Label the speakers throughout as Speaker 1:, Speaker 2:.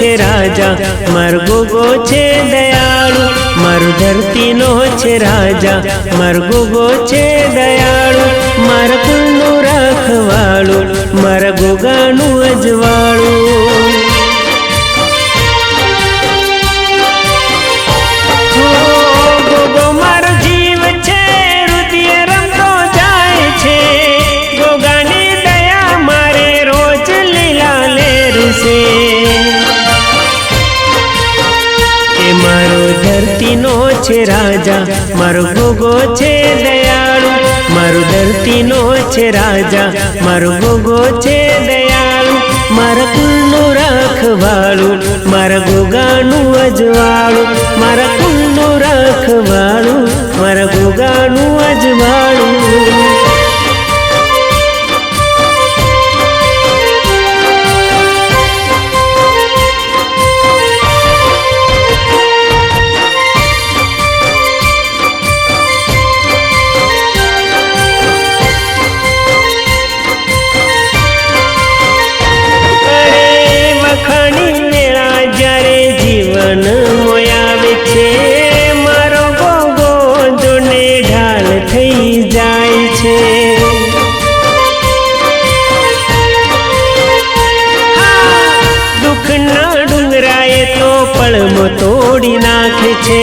Speaker 1: છે રાજા મારો ગોગો છે દયાળુ મારું ધરતીનો છે રાજા મારો ગોગો છે દયાળુ મારા કુળનું રાખવાળું મારા ગોગાનું અજવાળું ધરતીનો છે રાજા. મારો ભોગો છે દયાળુ. મારો ધરતીનો છે રાજા. મારો ભોગો છે દયાળુ. મારા કુલનું રાખવાળું, મારા ગોગાનું અજવાળું, મારા કુલનું રાખવાળું. દુઃખના ડુંગરાએ તો પળમો તોડી નાખે છે.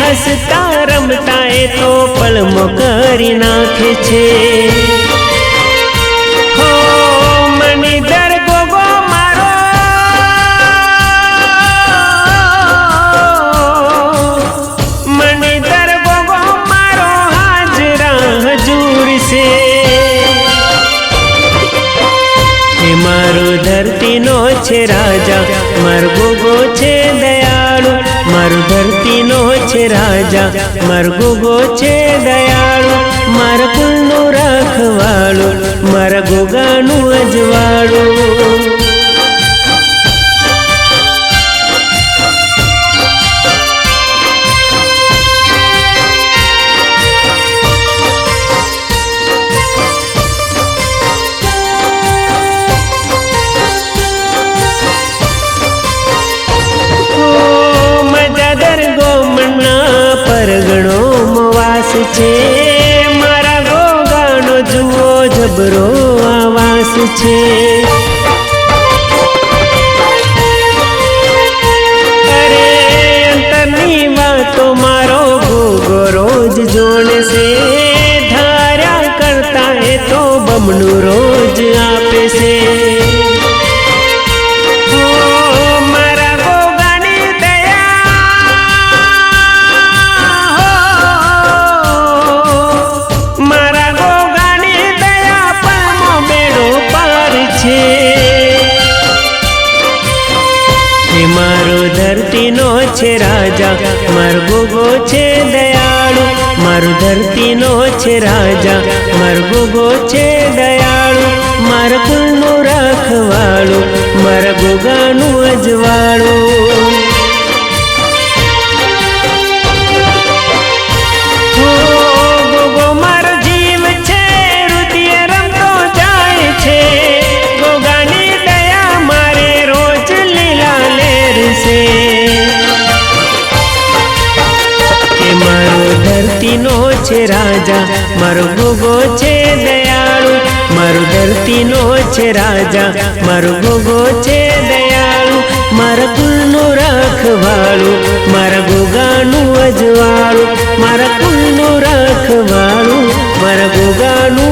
Speaker 1: હસતા રમતા એ તો પળમો કરી નાખે છે. ધરતીનો છે રાજા. મારો ગોગો છે દયાળુ. મારો ધરતીનો છે રાજા. મારો ગોગો છે દયાળુ. મારા કુલનું રાખવાળું. મારા ગોગાનું અજવાળું. છે. મારા રોગાનો જુઓ જબરો આવાસ છે. અરે અંતરની વાતો મારો ભોગો રોજ જોણશે. મારો ધરતીનો છે રાજા, મારો ગોગો છે દયાળુ. મારો ધરતીનો છે રાજા, મારો ગોગો છે દયાળુ. મારા કુલનું રાખવાળું, મારા ગોગાનું અજવાળું. ધરતીનો છે રાજા મારો ગોગો છે દયાળુ મારો ધરતીનો છે રાજા મારો ગોગો છે દયાળુ મારા કુલનું રાખવાળું મારા ગોગાનું અજવાળું મારા કુલનું રાખવાળું મારા ગોગાનું